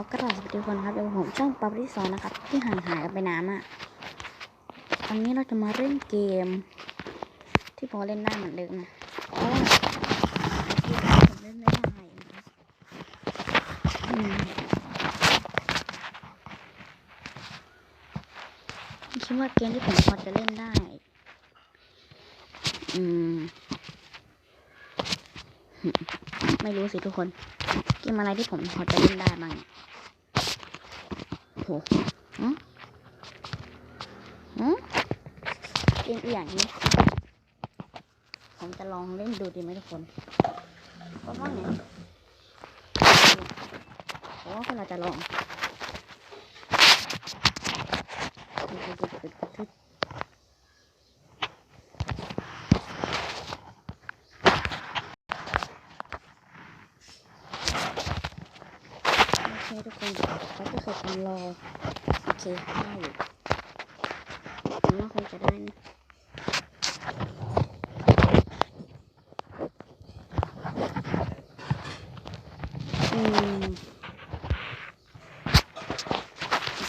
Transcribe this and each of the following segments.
อกราบสวัสดีทุกคนครับเดี๋ยวผมช่องปับที่สองนะครับ ที่ห่างหายกันไปนานมากวันนี้เราจะมาเล่นเกม ที่พอเล่นได้เหมือนเดิมนะเพราะผมเล่นไม่ได้คิดว่าเกมที่ผมพอจะเล่นได้ อืม ไม่รู้สิทุกคน เกมอะไรที่ผมพอจะเล่นได้บ้างเนี่ยโหหืมหืมเกมอีอย่างนี้ ผมจะลองเล่นดูดีไหมทุกคนเพราะว่าเนี่ยเพราะว่าเราจะลองโอ เคทุกคนเราก็เคยทำรอโอเคได้อยู่ผมว่าคงจะได้นะอืม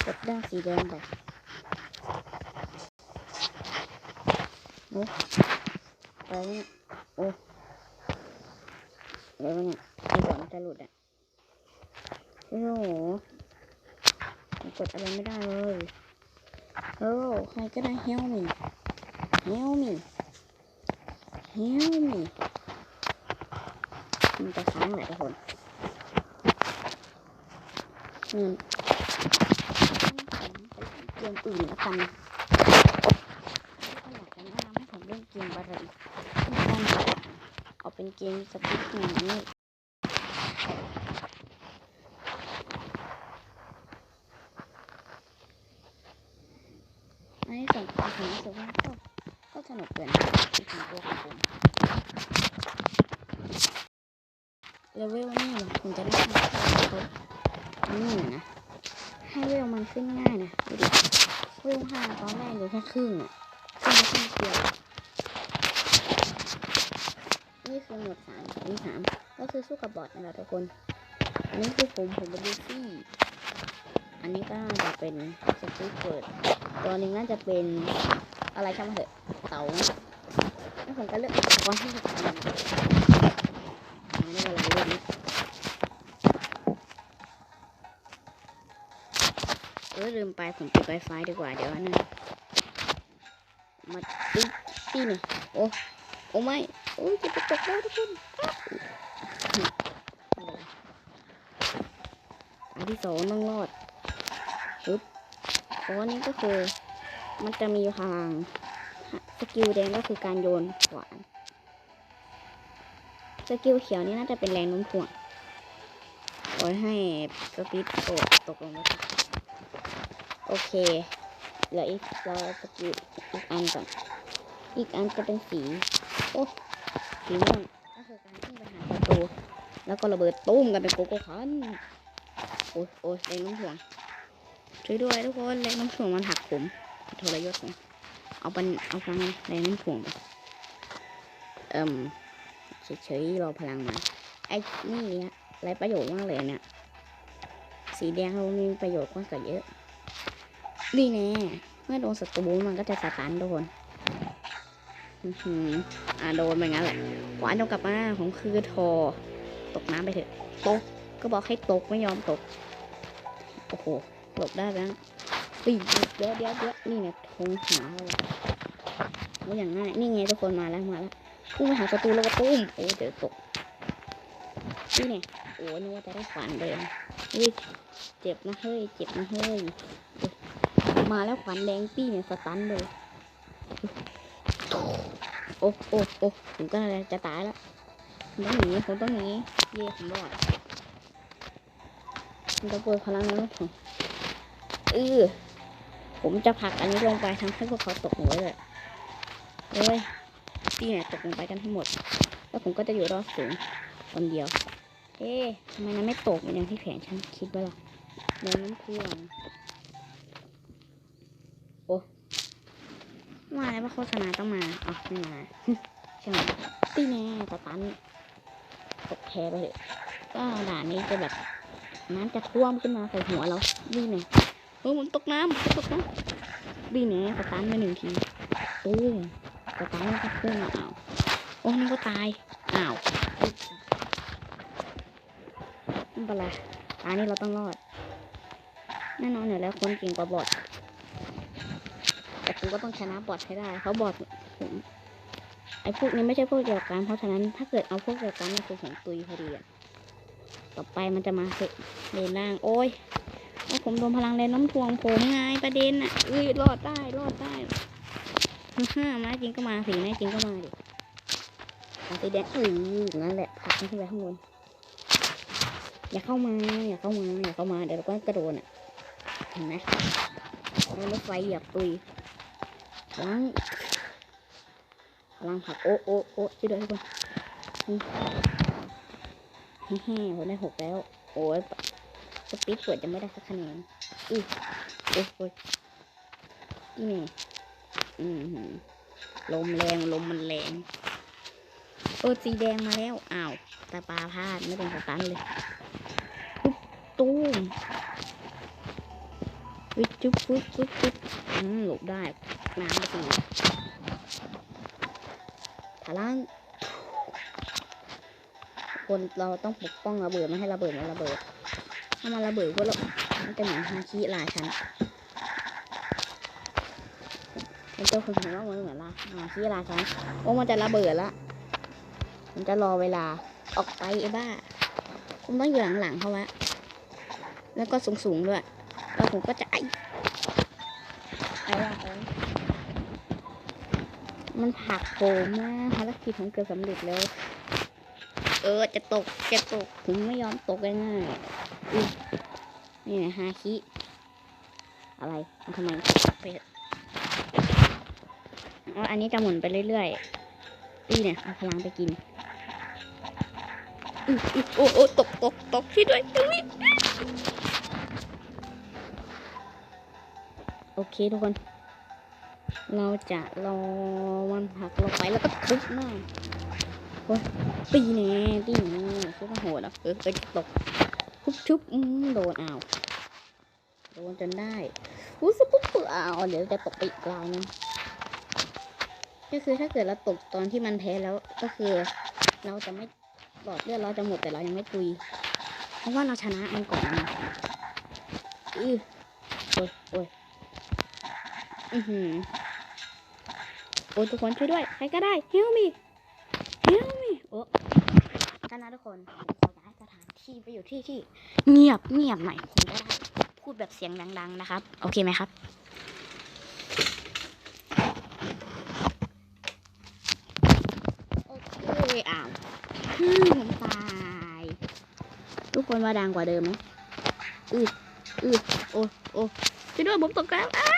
กดด้านสีแดงไปโอ้ไปเนี่ยโอ้อะไรวะเนี่ยไอ้บอลจะหลุดอะ โอ้โหกดอะไรไม่ได้เลยโอ้ใครก็ได้ help me help me help me มันจะค้างแหละทุกคนอืมเกมอื่นแล้วกันถ้าอยากจะแนะให้ผมเล่นเกมอะไรที่ต้องเอาเป็นเกมสติ๊กนี้นี้ส่ วนตัวผมรู้สึกว่าก็ก็สนุกเกินจริงๆตัวของผมเลเวลนี่เหรอคุณจะได้ทำเขานี่นะให้เวลมันขึ้นง่ายนะดูดิเวลห้าตอนแรกอยู่แค่ครึ่งอะขึ้นมาครึ่งเดียวนี่คือหมวดสามนนี้สามก็คือสู้กับบอทนะทุกคน อันนี้คือผมผมเป็นลูฟี่ อันนี้ก็น่าจะเป็นสตีฟเปิด ตัวหนึงน่าจะเป็น อะไรช่างมันเถอะเต๋าแล้วผมก็เลือกอุปกรณ์ที่จะทำไม่เป็นไรเรื่องนี้เออลืมไปผมปิดไวไฟดีกว่าเดี๋ยวอันนึงมาตีตีนี่โอ้โอ้ไม่โอ้ยจะตกแล้วทุกคนอันที่สองต้องรอดปึ๊บเพราะว่านี่ก็คือ มันจะมีพลังสกิลแดงก็คือการโยนขวานสกิลเขียวนี่น่าจะเป็นแรงโน้มถ่วงโอ้ยให้สปีดโตดตกลงมาโอเคเหลืออีกเราสกิลอีกอันก่อนอีกอันจะเป็นสีโอ้สีม่วงก็คือการที่ไปหาศัตรูแล้วก็ระเบิดตุ้มกันเป็นโกโก้คันโอ้ยโอ้ยแรงน้ำถ่วงช่วยด้วยทุกคนแรงน้ำถ่วงมันหักผม ทรยศผมเอาปันเอาพลังแรงน้ำถ่วงไปเอิ่มเฉยๆรอพลังมาไอ้นี่เนี่ยไรประโยชน์มากเลยเนี่ยสีแดงเรามีประโยชน์มากกว่าเยอะนี่แน่เมื่อโดนศัตรูมันก็จะสตันทุกคนอืออ่าโดนไปงั้นแหละหวานจงกลับมาผมคือทอ ตกน้ำไปเถอะตกก็บอกให้ตกไม่ยอมตก โอ้โหหลบได้แล้ว ปีเดี๋ยวเดี๋ยวเดี๋ยวนี่เนี่ยทงหาเลยว่าอย่างง่ายนี่ไงทุกคนมาแล้วมาแล้วพุ่งไปหาศัตรูแล้วก็ตุ้มโอ้เดี๋ยวตกนี่เนี่ยโอ้นึกว่าจะได้ฝันเลยอุ้ยเจ็บนะเฮ้ยเจ็บนะเฮ้ยมาแล้วขวัญแดงปี้เนี่ยสตันเลยโอ้โอ้โอ้ผมก็จะตายแล้วมต้องหนีผมต้องหนีเย่ผมรอดผมจะเปิดพลังแล้วผมเออ ผมจะผลักอันนี้ลงไปทำให้พวกเขาตกหัวเลยเอ้ยปี้เนี่ยตกลงไปกันให้งหมด แล้วผมก็จะอยู่รอดสูงคนเดียว เอ๊ะทำไมมันไม่ตกเหมือนอย่างที่แผนฉันคิดไว้ล่ะเดี๋ยวน้ำท่วงมาแล้วว่าโฆษณาต้องมาอ๋อไม่มาใช่ไหมตีแน่สตันตกแพ้ไปเลยก็ด่านนี้จะแบบน้ำจะท่วมขึ้นมาใส่หัวเราดีเนี่ย เออผมตกน้ำผมตกน้ำดีเนี่ยสตันไปหนึ่งทีตู้มสตันแล้วก็พุ่อะอ้าวโอ้นั่นก็ตายอ้าวไม่เป็นไรตานี้เราต้องรอดแน่นอนอยู่แล้วคนเก่งกว่าบอทแต่ผมก็ต้องชนะบอทให้ได้เพราบอทผมไอ้พวกนี้ไม่ใช่พวกเดียวกัน เพราะฉะนั้นถ้าเกิดเอาพวกเดียวกันนี่คือผมตุยพอดีอะต่อไปมันจะมาสึกเลนล่าง โอ้ย โอ้ยผมโดนพลังแรงน้ำท่วงผมไงประเด็นอะเอ้ยรอดได้รอดได้ฮ่าฮ่ามาจริงก็มาสีแน่จริงก็มาดิสีแดงอือนั่นแหละผลักขึ้นไปข้างบนอย่าเข้ามาอย่าเข้ามาอย่าเข้ามาเดี๋ยวเราก็กระโดดอะเห็นไหมแล้วรถไฟเหยียบตุยพลังพลังผลักโอ้โอ้โอ้ช่วยด้วยทุกคนนี่แฮ่ๆผมได้หกแล้ว โอ้ย ปีดเปิดจะไม่ได้สักคะแนนอุ้ยโอ้ยโอ้ยนี่ อืมหือลมแรงลมมันแรงเออสีแดงมาแล้ว อ้าวตาปลาพลาดไม่เป็นสตันเลยปุ๊บตูมวิจุ๊บปุ๊บปุ๊บปุ๊บอืมหลบได้น้ำไปทีพลังคนเราต้องปกป้องระเบิดไม่ให้ระเบิดมันระเบิด ถ้ามันระเบิดก็เรามันจะเหมือนฮาคิลายชั้นมันจะคุณเห็นว่ามันเหมือนละฮาคิลายชั้นโอ้มันจะระเบิดละมันจะรอเวลาออกไปไอ้บ้าผมต้องอยู่หลังๆเขาวะแล้วก็สูงๆด้วยแล้วผมก็จะไอ้ไอว่ามันผักโผมนะภารกิจผมเกือบสำเร็จแล้ว เออจะตกจะตกผมไม่ยอมตกง่ายๆอุ๊ย นี่นะฮาคิอะไรมันทำไมเป็ดอันนี้จะหมุนไปเรื่อยๆอีเนี่ยเอาพลังไปกินอุ๊ยโอ้โอ้ตกตกตกที่ด้วยตรงนี้โอเคทุกคน เราจะรอมันผลักเราไปแล้วก็ทุบหน้าโอ้ยตีแน่ตีแน่ชุดโหดอะเออเออตก ทุบชุบอืมโดนอ้าวโดนจนได้อู้สปุ๊บปุ๊บอ้าวเดี๋ยวจะตกไปอีกรายนึงก็คือถ้าเกิดเราตกตอนที่มันแพ้แล้วก็คือ เราจะไม่หลอดเลือดเราจะหมดแต่เรายังไม่ตุย เพราะว่าเราชนะมันก่อนนะอือโอ้ยโอ้ยอือหือโอ้ทุกคนช่วยด้วย ใครก็ได้ help me help me โอ้กันนะทุกคน ขอย้ายสถานที่ไปอยู่ที่ที่เงียบเงียบหน่อยผมจะได้พูดแบบเสียงดัง ๆ นะครับ โอเคไหมครับ โอเคอ้าวฮึ่มผมตายทุกคนว่าดังกว่าเดิมไหมอืดอืดโอ้โอ้ช่วยด้วยผมตกแล้วอ้า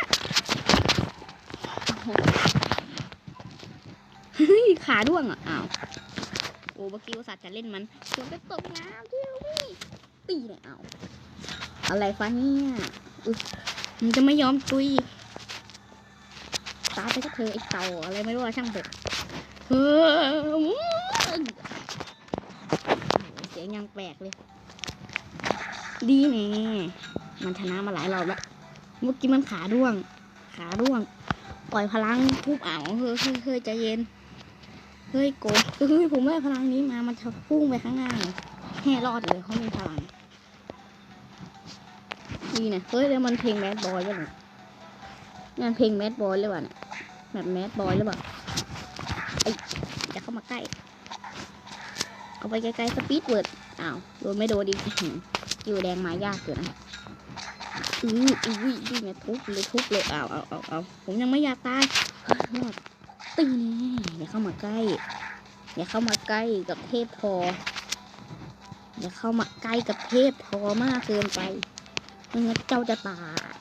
เฮ้ยขาด้วงอะอ้าว โอ้เมื่อกี้อุตส่าห์จะเล่นมันเกือบจะตกน้ำเที่นี่ตีเนี่ยอ้าอะไรฟ้าเนี่ยมันจะไม่ยอมตุยตาไปก็เธอไอ้เต่าอะไรไม่รู้อะช่างเถอะเฮ้ยเสียงยังแปลกเลย ดีแน่มันชนะมาหลายรอบแล้วเมื่อกี้มันขาด้วง ขาด้วง ปล่อยพลังทุบอ่าวเฮ้ยเฮ้ยเฮ้ยใจเย็น เฮ้ยโกเฮ้ยผมได้พลังนี้มา มันจะพุ่งไปข้างหน้าเลยแห่รอดเลยเขามีพลังนี่นะเฮ้ยแล้วมันเพลงแมดบอยหรือเล่านี่มันเพลงแมดบอยหรือเปล่าเนี่ยแบบแมดบอยหรือเปล่าไอ้จะเข้ามาใกล้ เอาไปไกลๆสปีดเวิร์ดอ้าวโดนไม่โดนดีกอื้อหืออยู่แดงมายากเกินอืออุ้ยนี่เนี่ยทุบเลยทุบเลยอ้าวเอาเอาเอาผมยังไม่อยากตาย ตีแน่อย่าเข้ามาใกล้ อย่าเข้ามาใกล้กับเทพพอ อย่าเข้ามาใกล้กับเทพพอมากเกินไปไม่งั้นเจ้าจะตาย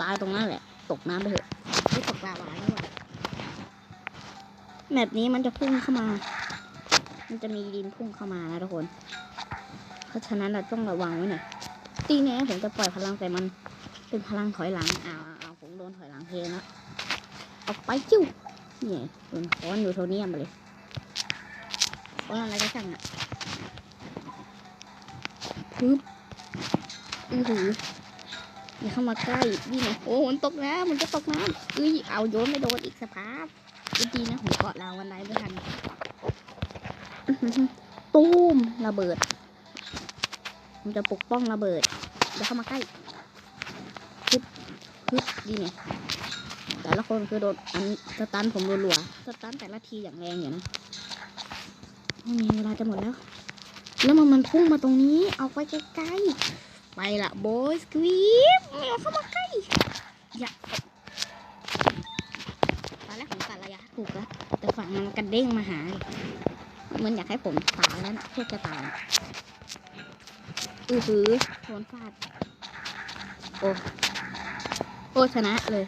ตายตรงนั้นแหละ ตกน้ำไปเถอะไม่ตกลาวาด้วยแบบนี้มันจะพุ่งเข้ามา มันจะมีดินพุ่งเข้ามานะทุกคน เพราะฉะนั้นเราต้องระวังไว้หน่อยตีแน่ผมจะปล่อยพลังใส่มันเป็นพลังถอยหลังอ้าวอ้าวอ้าวผมโดนถอยหลังเทแล้วออกไปจิ้วเนี่ยโดนค้อนอยู่โทเนียมมาเลยค้อนอะไรก็ช่างอะปึ๊บอือหืออย่าเข้ามาใกล้นี่ไงโอ้มันตกน้ำมันจะตกน้ำเอ้ยเอาโยนไม่โดนอีกสภาพดีนะผมเกาะราววันไดไม่ทันตูมระเบิดผมจะปกป้องระเบิดอย่าเข้ามาใกล้ฮึบฮึบดีเนี่ย แต่ละคนคือโดนอันสตันผมรัวๆสตันแต่ละทีอย่างแรงอยู่นะโอ้เวลาจะหมดแล้ว แล้วมันมันพุ่งมาตรงนี้ เอาไปไกลๆไปละโบยสควีปไม่เอาเข้ามาใกล้อย่าตอนแรกผมกัดระยะถูกแล้วแต่ฝั่งมันกระเด้งมาหาอีกมันอยากให้ผมตายแล้วนะเพื่อจะตายอือหือโดนฟาดโอ้โอ้ชนะเลย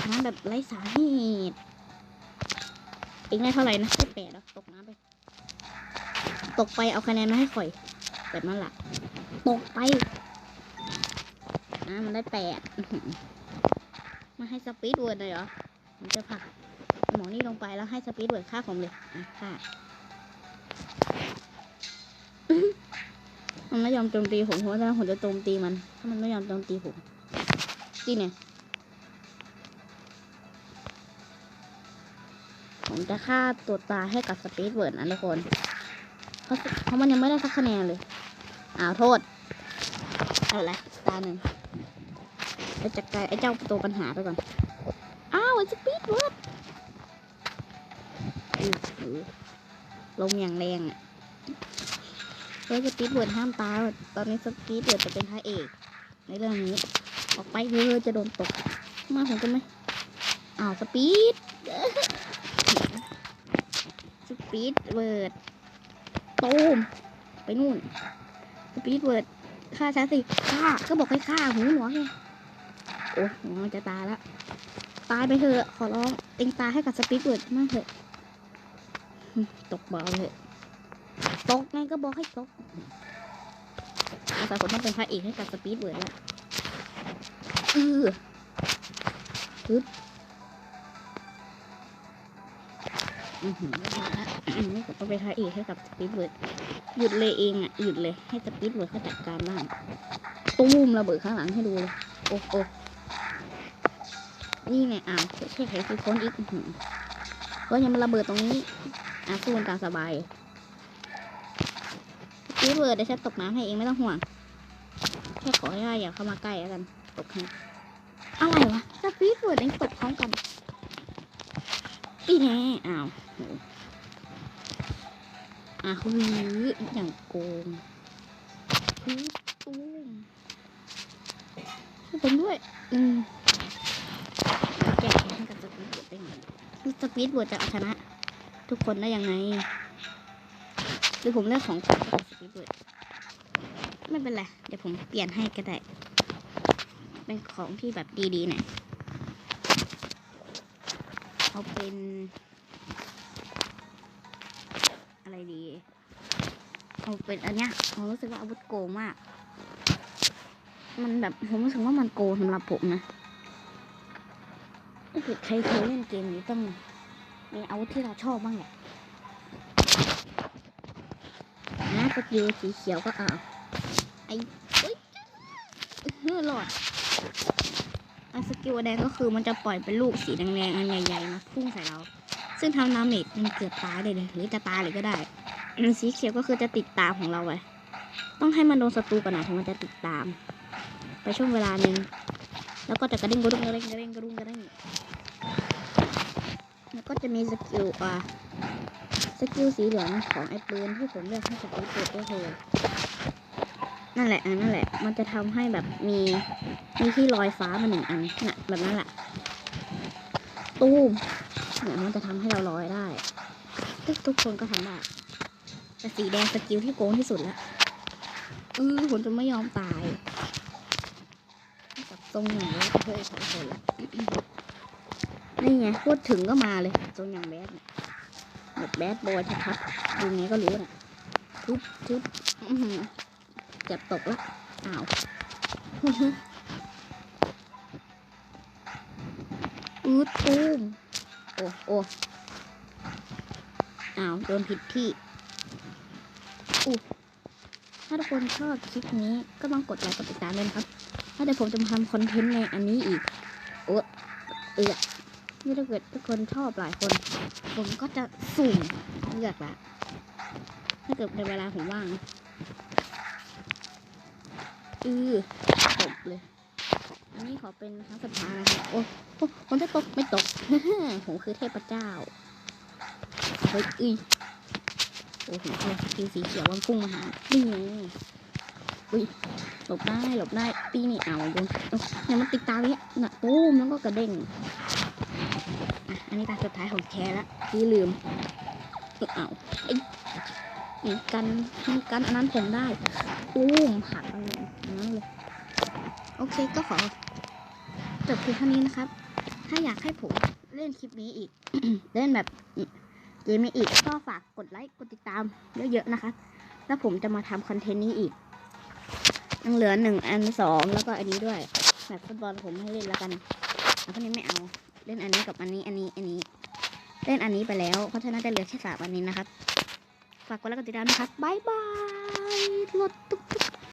ชนะแบบไร้สาเหตุเองได้เท่าไหร่นะได้แปดแล้วตกน้ำไป ตกไปเอาคะแนนมาให้ข่อย แบบนั้นแหละตกไปอ่ามันได้แปดมาให้สปีดเวิร์ดเลยเหรอผมจะผักหมอนี่ลงไปแล้วให้สปีดเวิร์ดฆ่าผมเลยอะฆ่ามันไม่ยอมโจมตีผมเพราะฉะนั้นผมจะโจมตีมัน ถ้ามันไม่ยอมโจมตีผมจีเนี่ย ผมจะฆ่าตัวตายให้กับสปีดเวิร์ดนะทุกคน เพราะเพราะมันยังไม่ได้สักคะแนนเลย อ้าวโทษ เอาละตาหนึ่งไปจัดการไอ้เจ้าตัวปัญหาไปก่อน อ้าวไอ้สปีดเวิร์ดอือลมอย่างแรงอะเฮ้ยสปีดเวิร์ดห้ามตายตอนนี้สปีดเวิร์ดจะเป็นพระเอก ในเรื่องนี้ ออกไปเลยจะโดนตก มาผมกันไหมอ้าวสปีด ปีดเวิร์ดตูมไปนู่นสปีดเวิร์ดฆ่าฉันสิฆ่าก็บอกให้ฆ่าหูหนวกไงโอ้หัวจะตายละตายไปเถอะขอร้องเต็งตายให้กับสปีดเวิร์ดมากเถอะตกเบาเถอะตกไงก็บอกให้ตกอาสาคนต้องเป็นพระเอกให้กับสปีดเวิร์ดแล้วเออฮึบ นี่ผมต้องเป็นพระเอกให้กับสปีดเวิร์ดหยุดเลยเองอะหยุดเลยให้สปีดเวิร์ดเขาจัดการบ้างตุ้มระเบิดข้างหลังให้ดูเลยโอ้โอ้นี่ไงอ้าวใช่แค่คือคนอีกก็ยังมาระเบิดตรงนี้อะสู้กันตามสบายสปีดเวิร์ดเดี๋ยวฉันตกน้ำให้เองไม่ต้องห่วงแค่ขอให้ได้อย่าเข้ามาใกล้แล้วกันตกให้อะไรวะสปีดเวิร์ดเองตกพร้อมกันอีแน่อ้าว โหอะฮืออย่างโกงฮือตุ้มช่วยผมด้วย อืมแกะให้กับสปีดบวดได้ไงสปีดบวดจะเอาชนะ ทุกคนได้ยังไงหรือผมเลือกของขวัญให้กับสปีดบวดไม่เป็นไร เดี๋ยวผมเปลี่ยนให้ก็ได้ เป็นของที่แบบดีๆหน่อยเอาเป็น อะไรดี เอาเป็นอันเนี้ยผมรู้สึกว่าอาวุธโกงมาก มันแบบผมรู้สึกว่ามันโกงสำหรับผมนะถ้าเกิดใครเคยเล่นเกมนี้ต้องมีอาวุธที่เราชอบบ้างแหละนะสกิลสีเขียวก็เอาไอ้เฮ้ยหลอดไอสกิลแดงก็คือมันจะปล่อยเป็นลูกสีแดงๆอันใหญ่ๆมาพุ่งใส่เรา ซึ่งทำน้ำเมจมันเกือบตายเลยเลยหรือจะตายเลยก็ได้สีเขียวก็คือจะติดตามของเราไว้ต้องให้มันโดนศัตรูก่อนนะถึงมันจะติดตาม ไปช่วงเวลาหนึ่งแล้วก็จะกระดิ่งกระดุงกระดิ่งกระดิ่งกระดุงกระดิ่งแล้วก็จะมีสกิลอะสกิลสีเหลืองของไอ้ปืนที่ผมเลือกให้สกิลเปิดก็คือนั่นแหละอันนั่นแหละ มันจะทำให้แบบมีมีที่ลอยฟ้ามาหนึ่งอันน่ะแบบนั้นแหละตูม เนี่ยมันจะทำให้เราลอยได้ ทุกทุกคนก็ทำได้ แต่สีแดงสกิลที่โกงที่สุดแล้วเออผมจะไม่ยอมตายกับทรงอย่างแบดเฮ้ยขอโทษละนี่ไงพูดถึงก็มาเลยทรงอย่างแบดแบบแบดบอยชัดๆดูไงก็รู้น่ะทุบทุบจ็บตกละอ้าวอืดตูม อ้โอ้อ้าวโดนผิดที่อู้ถ้าทุกคนชอบคลิปนี้ก็ต้องกดไลค์กดติดตามด้วยนะครับ ถ้าเดี๋ยวผมจะทำคอนเทนต์ในอันนี้อีก โอ้เอือกนี่ถ้าเกิดทุกคนชอบหลายคน ผมก็จะสุ่มเลือกละถ้าเกิดในเวลาผมว่างอือตบเลย อันนี้ขอเป็นครั้งสุดท้ายนะครับโอ้โอ้ผมจะตกไม่ตกผมคือเทพเจ้าเฮ้ยอุ้ยโอ้โหเอาสกิลสีเขียวมันพุ่งมาหานี่ไงอุ้ยหลบได้หลบได้ตีนี่เอาโดนเอาเนี่ยมันติดตาเนี้ยน่ะตูมแล้วก็กระเด้งอะอันนี้ตาสุดท้ายของแคละที่ลืมเออเอาไอ้ไอ้กันกันอันนั้นผมได้ตูมหักอันนั้นอันนั้นเลยโอเคก็ขอ จบเพียงเท่านี้นะครับ ถ้าอยากให้ผมเล่นคลิปนี้อีก เล่นแบบเกมนี้อีก ก็ฝากกดไลค์ กดติดตามเยอะๆนะคะแล้วผมจะมาทำคอนเทนต์นี้อีกยังเหลือหนึ่งอันสองแล้วก็อันนี้ด้วย แบบฟุตบอลผมให้เล่นแล้วกันแล้วคนนี้ไม่เอา เล่นอันนี้กับอันนี้ อันนี้ อันนี้ เล่นอันนี้ไปแล้ว เพราะฉะนั้นจะเหลือแค่สามอันนี้นะครับ ฝากกดไลค์กดติดตามนะครับบายบายรถตุ๊ก